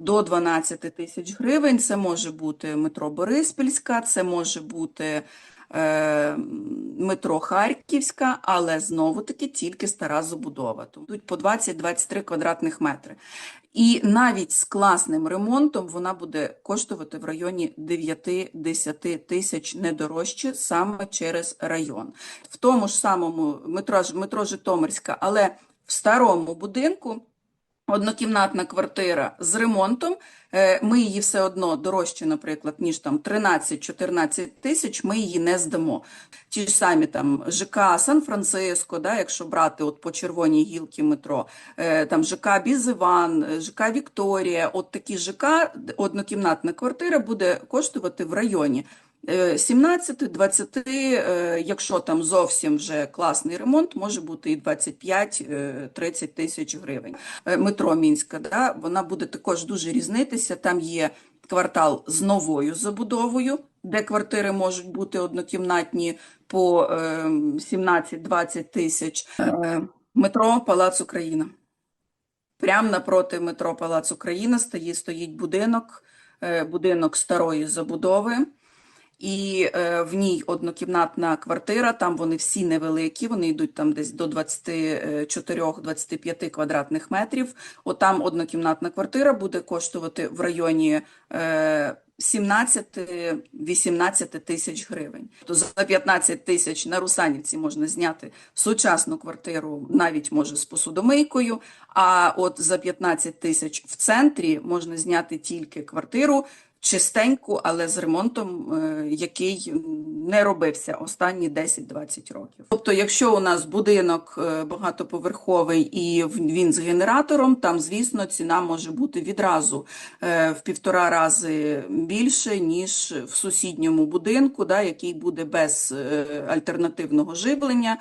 до 12 тисяч гривень. Це може бути метро Бориспільська, це може бути е, метро Харківська, але знову-таки тільки стара забудова. Тут по 20-23 квадратних метри. І навіть з класним ремонтом вона буде коштувати в районі 9-10 тисяч не дорожче саме через район. В тому ж самому метро, метро Житомирська, але в старому будинку однокімнатна квартира з ремонтом, е, ми її все одно дорожче, наприклад, ніж там 13-14 тисяч, ми її не здамо. Ті ж самі там ЖК Сан-Франциско, да, якщо брати от по червоній гілці метро, е, там ЖК Бізиван, е, ЖК Вікторія, от такі ЖК, однокімнатна квартира буде коштувати в районі е, 17-20, е, якщо там зовсім вже класний ремонт, може бути і 25-30 тисяч гривень. Е, Метро Мінська, да, вона буде також дуже різнитися. Там є квартал з новою забудовою, де квартири можуть бути однокімнатні по е, 17-20 тисяч. Е, Метро Палац Україна. Прямо напроти метро Палац Україна стоїть, стоїть будинок, е, будинок старої забудови. І е, в ній однокімнатна квартира, там вони всі невеликі, вони йдуть там десь до 24-25 квадратних метрів. Отам однокімнатна квартира буде коштувати в районі е, 17-18 тисяч гривень. То за 15 тисяч на Русанівці можна зняти сучасну квартиру, навіть може з посудомийкою, а от за 15 тисяч в центрі можна зняти тільки квартиру, чистеньку, але з ремонтом, е, який не робився останні 10-20 років. Тобто, якщо у нас будинок е, багатоповерховий і він з генератором, там, звісно, ціна може бути відразу е, в півтора рази більше, ніж в сусідньому будинку, да, який буде без альтернативного живлення,